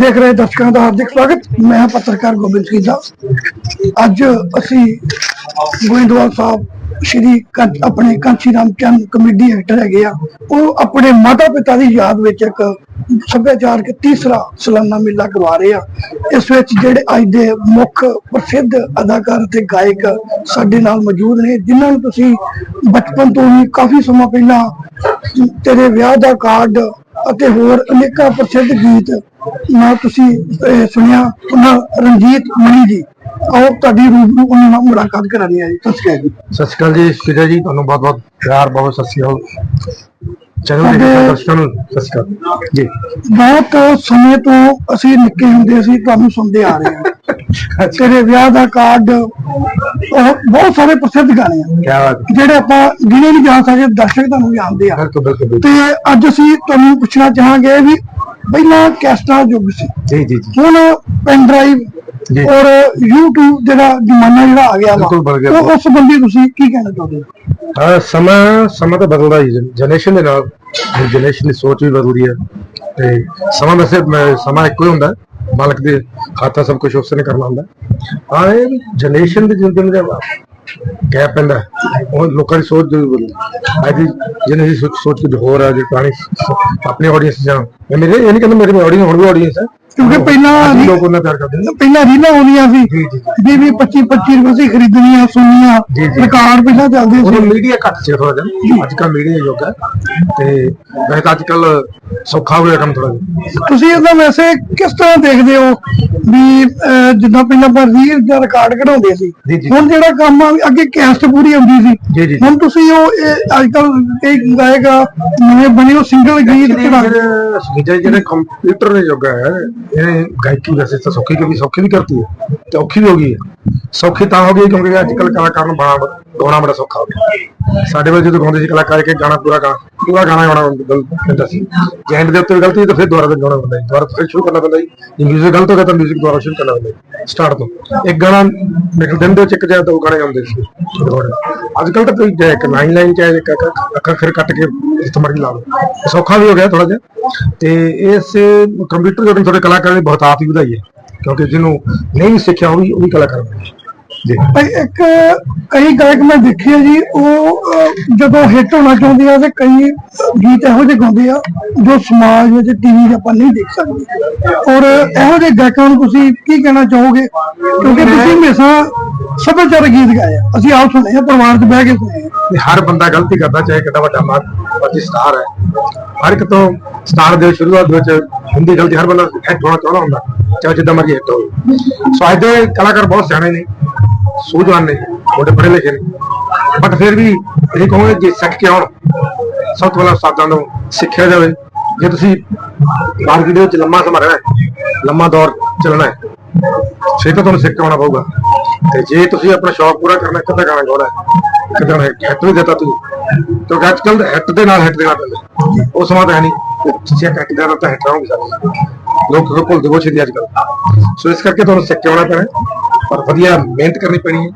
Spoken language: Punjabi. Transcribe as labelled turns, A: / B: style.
A: ਦੇਖ ਰਹੇ ਦਰਸ਼ਕਾਂ ਦਾ ਹਾਰਦਿਕ ਸਵਾਗਤ। ਮੈਂ ਪੱਤਰਕਾਰ ਗੋਬਿੰਦ ਸਿੰਘ ਦਾ। ਅੱਜ ਅਸੀਂ ਗੋਇੰਦਵਾਲ ਸਾਹਿਬ, ਸ਼੍ਰੀ ਆਪਣੇ ਕਾਂਚੀ ਰਾਮ ਚੰਦ ਕਮੇਡੀ ਐਕਟਰ ਹੈਗੇ ਆ। ਉਹ ਆਪਣੇ ਮਾਤਾ ਪਿਤਾ ਦੀ ਯਾਦ ਵਿੱਚ ਇੱਕ ਸੱਭਿਆਚਾਰਕ ਤੀਸਰਾ ਸਲਾਨਾ ਮੇਲਾ ਕਰਵਾ ਰਹੇ ਆ। ਇਸ ਵਿੱਚ ਜਿਹੜੇ ਅੱਜ ਦੇ ਮੁੱਖ ਪ੍ਰਸਿੱਧ ਅਦਾਕਾਰ ਤੇ ਗਾਇਕ ਸਾਡੇ ਨਾਲ ਮੌਜੂਦ ਨੇ, ਜਿਨ੍ਹਾਂ ਨੂੰ ਤੁਸੀਂ ਬਚਪਨ ਤੋਂ ਹੀ ਕਾਫੀ ਸਮਾਂ ਪਹਿਲਾਂ ਤੇਰੇ ਵਿਆਹ ਦਾ ਕਾਰਡ ਅਤੇ ਹੋਰ ਅਨੇਕਾਂ ਪ੍ਰਸਿੱਧ ਗੀਤ ਨਾਲ ਤੁਸੀਂ ਸੁਣਿਆ ਉਹਨਾਂ ਰਣਜੀਤ ਮਣੀ ਜੀ। ਆਓ ਤੁਹਾਡੀ ਰੂਬਰੂ ਉਹਨਾਂ ਨਾਲ ਮੁਲਾਕਾਤ ਕਰਾਣੀ ਹੈ ਜੀ। ਸਤਿ ਸ਼੍ਰੀ ਅਕਾਲ ਜੀ।
B: ਸਤਿ ਸ਼੍ਰੀ ਅਕਾਲ ਜੀ ਸੁਜਾ ਜੀ। ਤੁਹਾਨੂੰ ਬਹੁਤ ਬਹੁਤ ਪਿਆਰ ਬਹੁਤ ਸਤਿ ਸ਼੍ਰੀ ਅਕਾਲ। ਚੈਨਲ ਦੇ ਦਰਸ਼ਕਾਂ ਨੂੰ ਸਤਿ ਸ਼੍ਰੀ ਅਕਾਲ। ਜੀ।
A: ਬਹੁਤ ਸਮੇਂ ਤੋਂ ਅਸੀਂ ਨਿੱਕੇ ਹੁੰਦੇ ਸੀ ਤੁਹਾਨੂੰ ਸੁਣਦੇ ਆ ਰਹੇ ਹਾਂ। ਤੇਰੇ ਵਿਆਹ ਦਾ ਕਾਰਡ ਬਹੁਤ ਸਾਰੇ ਪ੍ਰਸਿੱਧ ਗਾਣੇ ਆ।
B: ਕੀ ਬਾਤ ਹੈ।
A: ਜਿਹੜੇ ਆਪਾਂ ਗਿਣੇ ਨਹੀਂ ਜਾ ਸਕਦੇ ਦਰਸ਼ਕ ਤੁਹਾਨੂੰ ਜਾਣਦੇ ਆ। ਤੇ ਅੱਜ ਅਸੀਂ ਤੁਹਾਨੂੰ ਪੁੱਛਣਾ ਚਾਹਾਂਗੇ ਵੀ ਪਹਿਲਾਂ ਕੈਸਟਾਂ ਯੁੱਗ ਸੀ।
B: ਜੀ ਜੀ ਜੀ।
A: ਹੁਣ ਪੈਨ ਡਰਾਈਵ। ਔਰ YouTube ਜਿਹੜਾ ਜ਼ਮਾਨਾ ਜਿਹੜਾ ਆ ਗਿਆ ਵਾ ਉਸ ਸੰਬੰਧੀ ਤੁਸੀਂ ਕੀ ਕਹਿਣਾ ਚਾਹੁੰਦੇ ਹੋ
B: ਸਮਾਂ ਸਮਾਂ ਤਾਂ ਬਦਲਦਾ ਹੀ ਜਨਰੇਸ਼ਨ ਦੇ ਨਾਲ ਜਨਰੇਸ਼ਨ ਦੀ ਸੋਚ ਵੀ ਬਦਲ ਰਹੀ ਹੈ। ਤੇ ਸਮਾਂ ਵੈਸੇ ਸਮਾਂ ਇੱਕੋ ਹੀ ਹੁੰਦਾ। ਮਾਲਕ ਦੇ ਖਾਤਾ ਸਭ ਕੁਝ ਉਸਨੇ ਕਰਨਾ ਹੁੰਦਾ। ਹੈ। ਇਹ ਜਨਰੇਸ਼ਨ ਦੇ ਜਿੰਦਨ ਦੇ ਗੈਪ ਪੈਂਦਾ। ਉਹ ਲੋਕਾਂ ਦੀ ਸੋਚ ਜ਼ਰੂਰ ਬਦਲ ਅੱਜ ਜਿਹਨੇ ਦੀ ਸੋਚ ਕੁਝ ਹੋਰ ਆ ਜੇ ਪੁਰਾਣੀ ਆਪਣੇ ਆਡੀਅנס ਜਾਂ ਮੇਰੇ ਇਹ ਨਹੀਂ ਕਹਿੰਦਾ ਮੇਰੇ ਆਡੀਅנס ਹੁਣ ਵੀ ਆਡੀਅנס ਹੈ।
A: ਕਿਉਂਕਿ ਪਹਿਲਾਂ
B: ਲੋਕ ਉਹਨਾਂ ਪਿਆਰ ਕਰਦੇ ਨੇ।
A: ਪਹਿਲਾਂ ਰੀਲਾਂ ਆਉਂਦੀਆਂ ਸੀ।
B: ਜੀ
A: ਵੀ 25 25 ਰੁਪਏ ਸੀ ਖਰੀਦਣੀਆਂ ਸੁਣਨੀਆਂ। ਰਿਕਾਰਡ ਪਹਿਲਾਂ ਚੱਲਦੇ ਸੀ।
B: ਮੀਡੀਆ ਘੱਟ ਸੀ ਥੋੜਾ ਜਿਹਾ। ਅੱਜ ਕੱਲ ਮੀਡੀਆ ਯੁੱਗ ਹੈ। ਤੇ ਵੈਸੇ ਅੱਜ ਕੱਲ ਸੌਖਾ ਹੋ ਗਿਆ ਕੰਮ ਥੋੜਾ ਜਿਹਾ।
A: ਤੁਸੀਂ ਇਹਦਾ ਵੈਸੇ ਕਿਸ ਤਰ੍ਹਾਂ ਦੇਖਦੇ ਹੋ? ਵੀ ਜਿੱਦਾਂ ਪਹਿਲਾਂ ਆਪਾਂ ਰੀਲ ਦਾ ਰਿਕਾਰਡ ਕਢਾਉਂਦੇ ਸੀ। ਹੁਣ ਜਿਹੜਾ ਕੰਮ ਆ ਅੱਗੇ ਕੈਸਟ ਪੂਰੀ ਆਉਂਦੀ ਸੀ। ਹੁਣ ਤੁਸੀਂ ਉਹ ਅੱਜ ਕੱਲ ਕਈ ਗਾਇਕ ਨਵੇਂ ਬਣੇ ਉਹ ਸਿੰਗਲ ਗੀਤ
B: ਜਿਹੜੇ ਜਿਹੜੇ ਕੰਪਿਊਟਰ ਨੇ ਯੁੱਗ ਹੈ ਇਹ ਗਾਇਕੀ ਵੈਸੇ ਤਾਂ ਸੌਖੀ ਕਿਉਂਕਿ ਸੌਖੀ ਵੀ ਕਰਤੀ ਹੈ ਤੇ ਔਖੀ ਵੀ ਹੋ ਗਈ ਹੈ ਸੌਖੀ ਤਾਂ ਹੋ ਗਈ ਕਿਉਂਕਿ ਅੱਜ ਕੱਲ ਕਲਾਕਾਰ ਨੂੰ ਬੜਾ ਗਾਉਣਾ ਬੜਾ ਸੌਖਾ ਹੋ ਗਿਆ ਸਾਡੇ ਵੇਲੇ ਜਦੋਂ ਗਾਉਂਦੇ ਸੀ ਕਲਾਕਾਰ ਕੇ ਗਾਣਾ ਪੂਰਾ ਗਾਣਾ ਪੂਰਾ ਗਾਣਾ ਗਾਉਣਾ ਪੈਂਦਾ ਸੀ ਜੇ ਐਂਡ ਦੇ ਉੱਤੇ ਗਲਤੀ ਤਾਂ ਫਿਰ ਦੁਬਾਰਾ ਤੋਂ ਗਾਉਣਾ ਪੈਂਦਾ ਸੀ। ਦੁਬਾਰਾ ਫਿਰ ਸ਼ੁਰੂ ਕਰਨਾ ਪੈਂਦਾ ਸੀ। ਜੇ ਮਿਊਜ਼ਿਕ ਗਲਤ ਹੋ ਗਿਆ ਤਾਂ ਮਿਊਜ਼ਿਕ ਦੁਬਾਰਾ ਸ਼ੁਰੂ ਕਰਨਾ ਪੈਂਦਾ ਸਟਾਰਟ ਤੋਂ। ਇੱਕ ਗਾਣਾ ਨਿਕਲ ਦਿਨ ਦੇ ਵਿੱਚ ਇੱਕ ਜਾਂ ਦੋ ਗਾਣੇ ਗਾਉਂਦੇ ਸੀ। ਅੱਜ ਕੱਲ ਤਾਂ ਕੋਈ ਇੱਕ ਲਾਈਨ ਲਾਈਨ ਚ ਇੱਕ ਅੱਖਰ ਫਿਰ ਕੱਟ ਕੇ ਜਿੱਥੇ ਮਰਜ਼ੀ ਲਾ ਲਓ। ਸੌਖਾ ਵੀ ਹੋ ਗਿਆ ਥੋੜਾ ਜਿਹਾ। ਤੇ ਇਸ ਕੰਪਿਊਟਰ ਜਿਹੜੇ ਥੋੜੇ ਕਲਾਕਾਰਾਂ ਦੀ ਬਹੁਤ ਆਪ ਹੀ ਵਧਾਈ ਹੈ। ਕਿਉਂਕਿ ਜਿਹਨੂੰ ਨਹੀਂ ਸਿੱਖਿਆ ਉਹ ਵੀ ਉਹ ਵੀ ਕਲਾਕਾਰ ਬਣੇ
A: ਭਾਈ ਇੱਕ ਕਈ ਗਾਇਕ ਮੈਂ ਦੇਖੇ ਆ ਜੀ ਉਹ ਅਹ, ਜਦੋਂ ਹਿੱਟ ਹੋਣਾ ਚਾਹੁੰਦੇ ਆ ਤੇ ਕਈ ਗੀਤ ਇਹੋ ਜਿਹੇ ਗਾਉਂਦੇ ਆ ਜੋ ਸਮਾਜ ਵਿੱਚ ਟੀਵੀ 'ਤੇ ਆਪਾਂ ਨਹੀਂ ਦੇਖ ਸਕਦੇ। ਔਰ ਇਹੋ ਜਿਹੇ ਗਾਇਕਾਂ ਨੂੰ ਤੁਸੀਂ ਕੀ ਕਹਿਣਾ ਚਾਹੋਗੇ? ਕਿਉਂਕਿ ਤੁਸੀਂ ਹਮੇਸ਼ਾ ਸੱਭਿਆਚਾਰਕ ਗੀਤ ਗਾਏ ਆ। ਅਸੀਂ ਆਪ ਸੁਣੇ ਆ ਪਰਿਵਾਰ 'ਚ ਬਹਿ ਕੇ ਸੁਣੇ ਆ।
B: ਤੇ ਹਰ ਬੰਦਾ ਗਲਤੀ ਕਰਦਾ ਚਾਹੇ ਕਿੰਨਾ ਵੱਡਾ ਮਰਜ਼ੀ ਸਟਾਰ ਹੈ। ਹਰ ਇੱਕ ਤੋਂ ਸਟਾਰ ਦੇ ਸ਼ੁਰੂਆਤ ਵਿੱਚ ਹੁੰਦੀ ਗਲਤੀ ਹਰ ਬੰਦਾ ਹਿੱਟ ਹੋਣਾ ਚਾਹੁੰਦਾ ਹੁੰਦਾ ਚਾਹੇ ਜਿੱਦਾਂ ਮਰਜ਼ੀ ਹਿੱਟ ਹੋਵੇ। ਸੋ ਅੱਜ ਦੇ ਕਲਾਕਾਰ ਬਹੁਤ ਸਿਆਣੇ ਨੇ। ਸੂਝਵਾਨ ਨੇ ਬੜੇ ਪੜ੍ਹੇ ਲਿਖੇ ਨੇ। ਬਟ ਫਿਰ ਵੀ ਇਹ ਕਹੋਗੇ ਜੇ ਸਿੱਖ ਕੇ ਆਉਣ, ਸਭ ਤੋਂ ਪਹਿਲਾਂ ਉਸਤਾਦਾਂ ਨੂੰ ਸਿੱਖਿਆ ਜਾਵੇ। ਜੇ ਤੁਸੀਂ ਮਾਰਕੀਟ ਦੇ ਵਿੱਚ ਲੰਮਾ ਸਮਾਂ ਰਹਿਣਾ ਹੈ, ਲੰਮਾ ਦੌਰ ਚੱਲਣਾ ਹੈ, ਫਿਰ ਤਾਂ ਤੁਹਾਨੂੰ ਸਿੱਖ ਆਉਣਾ ਪਊਗਾ। ਤੇ ਜੇ ਤੁਸੀਂ ਆਪਣਾ ਸ਼ੌਕ ਪੂਰਾ ਕਰਨਾ ਕਿੱਦਾਂ ਗਾਣਾ ਗਾਉਣਾ ਹੈ? ਕਿੱਦਾਂ ਹਿੱਟ ਵੀ ਦਿੱਤਾ ਤੁਸੀਂ। ਕਿਉਂਕਿ ਅੱਜ ਕੱਲ ਹਿੱਟ ਦੇ ਨਾਲ ਹਿੱਟ ਦੇਣਾ ਪੈਂਦਾ ਉਹ ਸਮਾਂ ਤਾਂ ਹੈ ਨਹੀਂ। ਤੁਸੀਂ ਇੱਕ ਹਿੱਟ ਦੇਣਾ ਤਾਂ ਹਿੱਟ ਰਹੋਗੇ ਲੋਕ ਕਿਉਂਕਿ ਭੁੱਲਦੇ ਬਹੁਤ ਛੇਤੀ ਅੱਜ ਕੱਲ ਸੋ ਇਸ ਕਰਕੇ ਤੁਹਾਨੂੰ ਸਿੱਖ ਆਉਣਾ ਪੈਣਾ ਪਰ ਵਧੀਆ ਮਿਹਨਤ ਕਰਨੀ ਪੈਣੀ ਹੈ।